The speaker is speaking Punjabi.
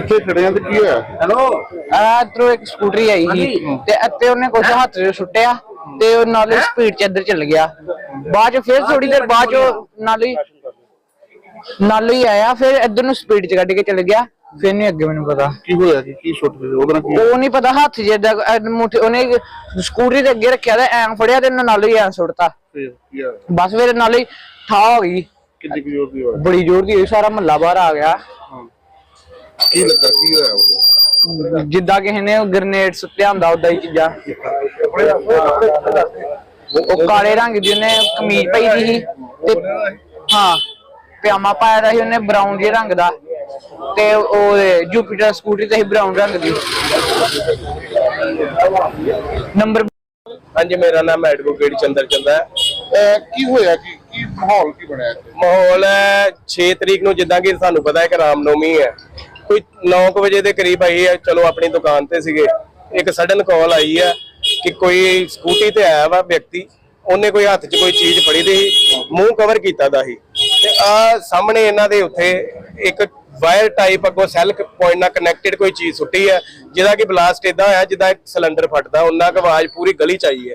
ਕਿੱਥੇ ਖੜੇ ਆ ਤੇ ਕੀ ਹੋਇਆ? ਹੈਲੋ? ਆ ਇੱਧਰੋਂ ਇੱਕ ਸਕੂਟਰੀ ਆਈ ਸੀ ਤੇ ਇੱਥੇ ਉਹਨੇ ਕੁਝ ਹੱਥ 'ਚ ਸੁੱਟਿਆ ਤੇ ਉਹ ਨਾਲੇ ਸਪੀਡ 'ਚ ਇੱਧਰ ਚੱਲ ਗਿਆ। ਬਾਅਦ 'ਚ ਫਿਰ ਥੋੜੀ ਦੇਰ ਬਾਅਦ 'ਚ ਨਾਲੇ ਹੀ- ਨਾਲੇ ਹੀ ਆਇਆ ਫਿਰ ਇੱਧਰ ਨੂੰ ਸਪੀਡ 'ਚ ਕੱਢ ਕੇ ਚੱਲ ਗਿਆ। ਫਿਰ ਨਹੀਂ ਅੱਗੇ ਮੈਨੂੰ ਪਤਾ। ਕੀ ਹੋਇਆ ਕੀ ਕੀ ਸੁੱਟ ਗਏ ਉਹਦੇ ਕੀ ਉਹ ਨਹੀਂ ਪਤਾ ਹੱਥ ਜਿੱਦਾਂ ਮੁੱਠ ਉਹਨੇ ਸਕੂਟਰੀ ਦੇ ਅੱਗੇ ਰੱਖਿਆ ਤੇ ਐਂ ਫੜਿਆ ਤੇ ਨਾਲੇ ਹੀ ਐਂ ਸੁੱਟਤਾ। ਫਿਰ ਕੀ ਹੋਇਆ? ਬਸ ਫਿਰ ਨਾਲੇ ਹੀ ਠਾ ਹੋ ਗਈ। ਕਿੰਨੀ ਕੁ ਜ਼ੋਰ ਦੀ ਹੋਇਆ? ਬੜੀ ਜ਼ੋਰ ਦੀ ਹੋਈ ਸਾਰਾ ਮਹੱਲਾ ਬਾਹਰ ਆ ਗਿਆ। ਕੀ ਲੱਗਾ ਕੀ ਹੋਇਆ ਉਹਦੇ ਜਿੱਦਾਂ ਕਿਸੇ ਨੇ ਗ੍ਰਨੇਡ ਸੁੱਟਿਆ ਹੁੰਦਾ ਉਦਾਂ ਹੀ ਚੀਜ਼ਾਂ। ਉਹ ਕਾਲੇ ਰੰਗ ਦੀ ਉਹਨੇ ਕਮੀਜ਼ ਪਾਈ ਦੀ ਸੀ ਤੇ ਹਾਂ ਪਜਾਮਾ ਪਾਇਆ ਦਾ ਸੀ ਉਹਨੇ ਬਰਾਊਨ ਜਿਹੇ ਰੰਗ ਦਾ ਤੇ ਉਹ ਜੁਪੀਟਰ ਸਕੂਟਰੀ ਤੇ ਸੀ ਬਰਾਊਨ ਰੰਗ ਦੀ। ਨੰਬਰ ਹਾਂਜੀ ਮੇਰਾ ਨਾਮ ਐਡਵੋਕੇਟ ਚੰਦਰ ਚੰਦਾ ਹੈ। ਅਹ ਕੀ ਹੋਇਆ? ਕੀ ਕੀ ਮਾਹੌਲ ਕੀ ਬਣਿਆ ਇੱਥੇ? ਮਾਹੌਲ ਹੈ 6 ਤਰੀਕ ਨੂੰ ਜਿੱਦਾਂ ਕਿ ਸਾਨੂੰ ਪਤਾ ਹੈ ਕਿ ਰਾਮਨੌਮੀ ਹੈ। ਕੋਈ 9 ਵਜੇ ਦੇ ਕਰੀਬ ਆਈ ਹੈ ਚਲੋ ਆਪਣੀ ਦੁਕਾਨ ਤੇ ਸੀਗੇ। ਇੱਕ ਸਡਨ ਕਾਲ ਆਈ ਹੈ ਕਿ ਕੋਈ ਸਕੂਟੀ ਤੇ ਆਇਆ ਵਾ ਵਿਅਕਤੀ ਉਹਨੇ ਕੋਈ ਹੱਥ 'ਚ ਕੋਈ ਚੀਜ਼ ਫੜੀ ਦੀ ਸੀ, ਮੂੰਹ ਕਵਰ ਕੀਤਾ ਦਾ ਸੀ। ਤੇ ਆ ਸਾਹਮਣੇ ਇਹਨਾਂ ਦੇ ਉੱਥੇ ਇੱਕ ਵਾਇਰ ਟਾਈਪ ਅੱਗੋਂ ਸੈੱਲ ਪੁਆਇੰਟ ਨਾਲ ਕਨੈਕਟਡ ਕੋਈ ਚੀਜ਼ ਸੁੱਟੀ ਹੈ ਜਿਹਦਾ ਕਿ ਬਲਾਸਟ ਇਦਾਂ ਹੋਇਆ ਜਿੱਦਾਂ ਇੱਕ ਸਿਲੰਡਰ ਫਟਦਾ ਉਹਨਾਂ ਕੁ ਆਵਾਜ਼ ਪੂਰੀ ਗਲੀ ਚ ਆਈ ਹੈ।